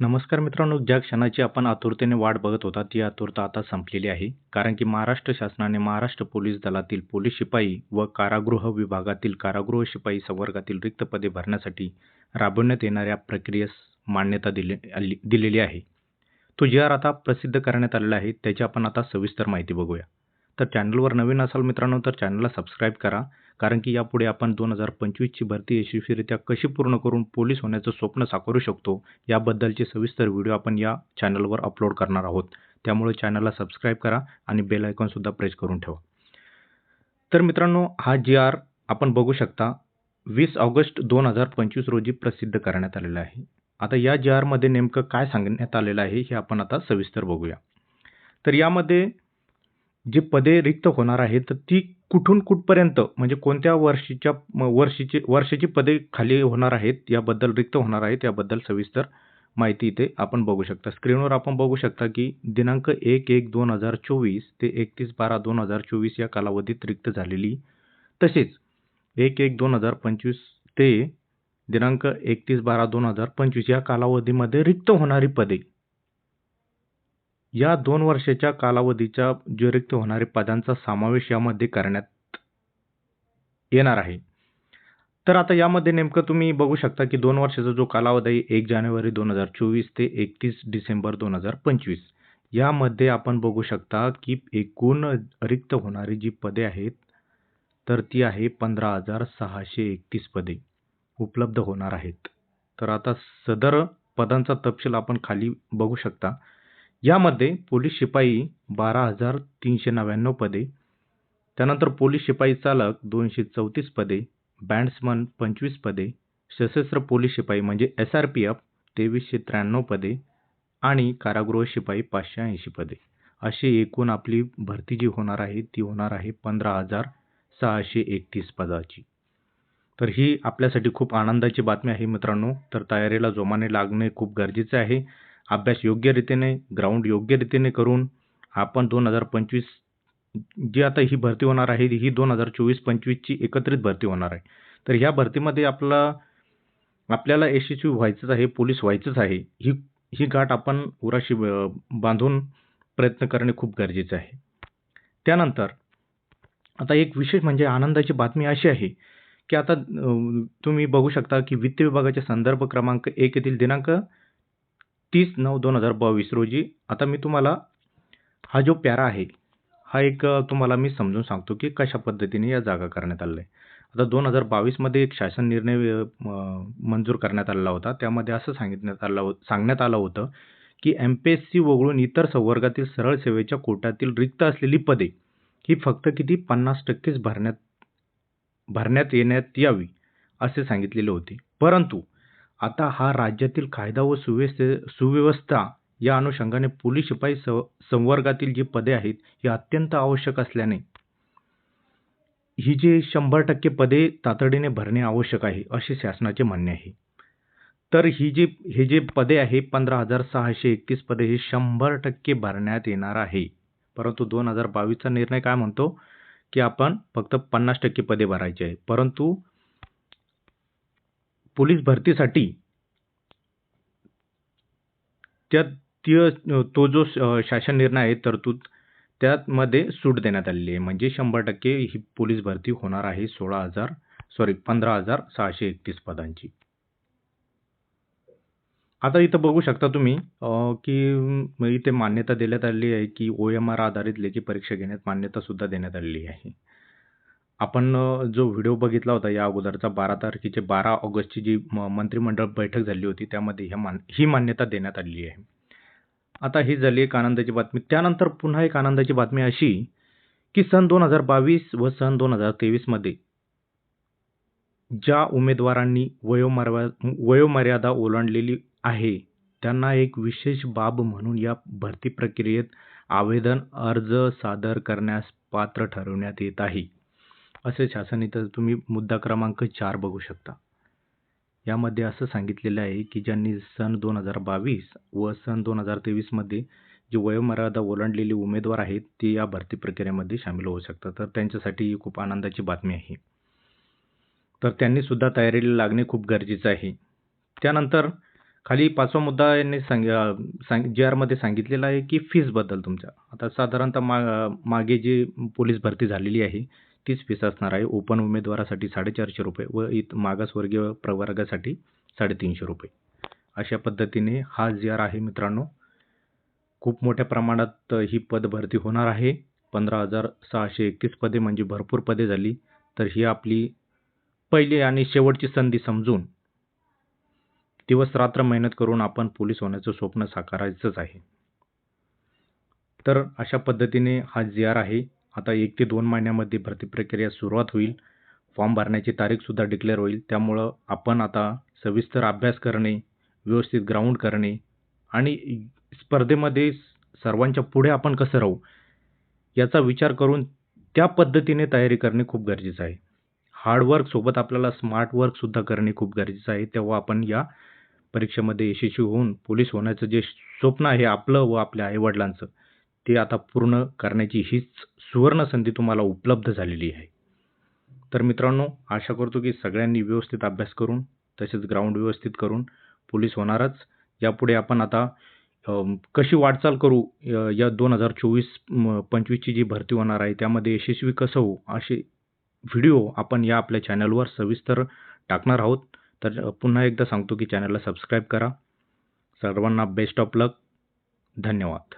नमस्कार मित्रांनो ज्या क्षणाची आपण आतुरतेने वाट बघत होता ती आतुरता आता संपलेली आहे. कारण की महाराष्ट्र शासनाने महाराष्ट्र पोलीस दलातील पोलीस शिपाई व कारागृह विभागातील कारागृह शिपाई संवर्गातील रिक्त पदे भरण्यासाठी राबवण्यात येणाऱ्या प्रक्रियेस मान्यता दिले दिलेली आहे. तो जी आर आता प्रसिद्ध करण्यात आलेला आहे त्याची आपण आता सविस्तर माहिती बघूया. तर चॅनलवर नवीन असाल मित्रांनो तर चॅनलला सबस्क्राईब करा. कारण की यापुढे आपण दोन हजार पंचवीसची भरती यशस्वीरित्या कशी पूर्ण करून पोलीस होण्याचं स्वप्न साकारू शकतो याबद्दलचे सविस्तर व्हिडिओ आपण या चॅनलवर अपलोड करणार आहोत. त्यामुळे चॅनलला सबस्क्राईब करा आणि बेल आयकॉनसुद्धा प्रेस करून ठेवा. तर मित्रांनो हा जी आर आपण बघू शकता वीस ऑगस्ट दोन हजार पंचवीस रोजी प्रसिद्ध करण्यात आलेला आहे. आता या जी आरमध्ये नेमकं काय सांगण्यात आलेलं आहे हे आपण आता सविस्तर बघूया. तर यामध्ये जी पदे रिक्त होणार आहेत तर ती कुठून कुठपर्यंत म्हणजे कोणत्या वर्षीच्या वर्षीची वर्षाची पदे खाली होणार आहेत याबद्दल रिक्त होणार आहेत याबद्दल सविस्तर माहिती इथे आपण बघू शकता. स्क्रीनवर आपण बघू शकता की दिनांक एक एक दोन हजार चोवीस ते एकतीस बारा दोन हजार चोवीस या कालावधीत रिक्त झालेली. तसेच एक एक दोन हजार पंचवीस ते दिनांक एकतीस बारा दोन हजार पंचवीस या कालावधीमध्ये रिक्त होणारी पदे या दोन वर्षाच्या कालावधीच्या जे रिक्त होणाऱ्या पदांचा समावेश यामध्ये करण्यात येणार आहे. तर आता यामध्ये नेमकं तुम्ही बघू शकता की दोन वर्षाचा जो कालावधी आहे एक जानेवारी दोन हजार चोवीस ते एकतीस डिसेंबर दोन हजार पंचवीस. यामध्ये आपण बघू शकता की एकूण रिक्त होणारी जी पदे आहेत तर ती आहे पंधरा हजार सहाशे एकतीस पदे उपलब्ध होणार आहेत. तर आता सदर पदांचा तपशील आपण खाली बघू शकता. यामध्ये पोलीस शिपाई बारा हजार तीनशे नव्याण्णव पदे त्यानंतर पोलीस शिपाई चालक दोनशे चौतीस पदे बँड्समन पंचवीस पदे सशस्त्र पोलीस शिपाई म्हणजे एस आर पी एफ तेवीसशे त्र्याण्णव पदे आणि कारागृह शिपाई पाचशे ऐंशी पदे. अशी एकूण आपली भरती जी होणार आहे ती होणार आहे पंधरा हजार सहाशे एकतीस पदाची. तर ही आपल्यासाठी खूप आनंदाची बातमी आहे मित्रांनो. तर तयारीला जोमाने लागणे खूप गरजेचे आहे. अभ्यास योग्य रीतीने ग्राउंड योग्य रीतीने करून आपण दोन हजार पंचवीस जी आता ही भरती होणार आहे ही दोन हजार चोवीस पंचवीसची एकत्रित भरती होणार आहे. तर ह्या भरतीमध्ये आपला आपल्याला यशस्वी व्हायचंच आहे पोलीस व्हायचंच आहे ही ही गाठ आपण उराशी बांधून प्रयत्न करणे खूप गरजेचे आहे. त्यानंतर आता एक विशेष म्हणजे आनंदाची बातमी अशी आहे की आता तुम्ही बघू शकता की वित्त विभागाचे संदर्भ क्रमांक एक येथील दिनांक तीस नऊ दोन हजार बावीस रोजी. आता मी तुम्हाला हा जो पॅरा आहे हा एक तुम्हाला मी समजून सांगतो की कशा पद्धतीने या जागा करण्यात आल्या आहे आता दोन हजार बावीसमध्ये एक शासन निर्णय मंजूर करण्यात आलेला होता. त्यामध्ये असं सांगितण्यात आलं हो सांगण्यात आलं होतं की एम पी एस सी वगळून इतर संवर्गातील सरळ सेवेच्या कोट्यातील रिक्त असलेली पदे ही फक्त किती? पन्नास टक्केच भरण्यात भरण्यात येण्यात यावी असे सांगितलेले होते. परंतु आता हा राज्यातील कायदा व सुव्यवस्थे सुव्यवस्था या अनुषंगाने पोलीस शिपाई संवर्गातील जी पदे आहेत ही अत्यंत आवश्यक असल्याने ही जी शंभर टक्के पदे तातडीने भरणे आवश्यक आहे असे शासनाचे म्हणणे आहे. तर ही जी हे जे पदे आहे पंधरा हजार सहाशे एकतीस पदे हे शंभर टक्के भरण्यात येणार आहे. परंतु दोन हजार बावीसचा निर्णय काय म्हणतो? की आपण फक्त पन्नास टक्के पदे भरायचे आहे परंतु पोलीस भरतीसाठी त्या तो जो शासन निर्णय आहे तरतूद त्यामध्ये सूट देण्यात आलेली आहे. म्हणजे शंभर टक्के ही पोलीस भरती होणार आहे सोळा हजार सॉरी पंधरा हजार सहाशे एकतीस पदांची. आता इथं बघू शकता तुम्ही की इथे मान्यता देण्यात आलेली आहे की ओ एम आर आधारित लेखी परीक्षा घेण्यात मान्यता सुद्धा देण्यात आलेली आहे. आपण जो व्हिडिओ बघितला होता या अगोदरचा बारा तारखेचे बारा ऑगस्टची जी म- मंत्रिमंडळ बैठक झाली होती त्यामध्ये ह्या मान ही मान्यता देण्यात आलेली आहे. आता ही झाली एक आनंदाची बातमी. त्यानंतर पुन्हा एक आनंदाची बातमी अशी की सन दोन हजार बावीस व सन दोन हजार तेवीसमध्ये ज्या उमेदवारांनी वयोमर्या वयोमर्यादा ओलांडलेली आहे त्यांना एक विशेष बाब म्हणून या भरती प्रक्रियेत आवेदन अर्ज सादर करण्यास पात्र ठरवण्यात येत आहे. असे शासन इथं तुम्ही मुद्दा क्रमांक चार बघू शकता. यामध्ये असं सांगितलेलं आहे की ज्यांनी सन दोन हजार बावीस व सन दोन हजार तेवीसमध्ये जी वयोमर्यादा ओलांडलेली उमेदवार आहेत ते या भरती प्रक्रियेमध्ये सामील होऊ शकतात. तर त्यांच्यासाठी ही खूप आनंदाची बातमी आहे. तर त्यांनी सुद्धा तयारीला लागणे खूप गरजेचं आहे. त्यानंतर खाली पाचवा मुद्दा यांनी सांग सांग जे आरमध्ये सांगितलेला आहे की फीसबद्दल तुमच्या. आता साधारणतः मा मागे जी पोलीस भरती झालेली आहे तीच फीस असणार आहे. ओपन उमेदवारासाठी साडेचारशे रुपये व इत मागासवर्गीय प्रवर्गासाठी साडेतीनशे रुपये. अशा पद्धतीने हा जी आर आहे मित्रांनो. खूप मोठ्या प्रमाणात ही पद भरती होणार आहे. पंधरा हजार सहाशे एकतीस पदे म्हणजे भरपूर पदे झाली. तर ही आपली पहिली आणि शेवटची संधी समजून दिवस रात्र मेहनत करून आपण पोलीस होण्याचं स्वप्न साकारायचंच आहे. तर अशा पद्धतीने हा जी आर आहे. आता एक ते दोन महिन्यामध्ये भरती प्रक्रिया सुरुवात होईल. फॉर्म भरण्याची तारीखसुद्धा डिक्लेअर होईल. त्यामुळं आपण आता सविस्तर अभ्यास करणे व्यवस्थित ग्राउंड करणे आणि स्पर्धेमध्ये सर्वांच्या पुढे आपण कसं राहू याचा विचार करून त्या पद्धतीने तयारी करणे खूप गरजेचं आहे. हार्डवर्क सोबत आपल्याला स्मार्ट वर्कसुद्धा करणे खूप गरजेचं आहे. तेव्हा आपण या परीक्षेमध्ये यशस्वी होऊन पोलीस होण्याचं जे स्वप्न आहे आपलं व आपल्या आईवडिलांचं ते आता पूर्ण करण्याची हीच सुवर्ण संधी तुम्हाला उपलब्ध झालेली आहे. तर मित्रांनो आशा करतो की सगळ्यांनी व्यवस्थित अभ्यास करून तसेच ग्राउंड व्यवस्थित करून पोलीस होणारच. यापुढे आपण आता कशी वाटचाल करू या दोन हजार चोवीस पंचवीसची जी भरती होणार आहे त्यामध्ये यशस्वी कसं होऊ असे व्हिडिओ आपण या आपल्या चॅनलवर सविस्तर टाकणार आहोत. तर पुन्हा एकदा सांगतो की चॅनलला सबस्क्राईब करा. सर्वांना बेस्ट ऑफ लक. धन्यवाद.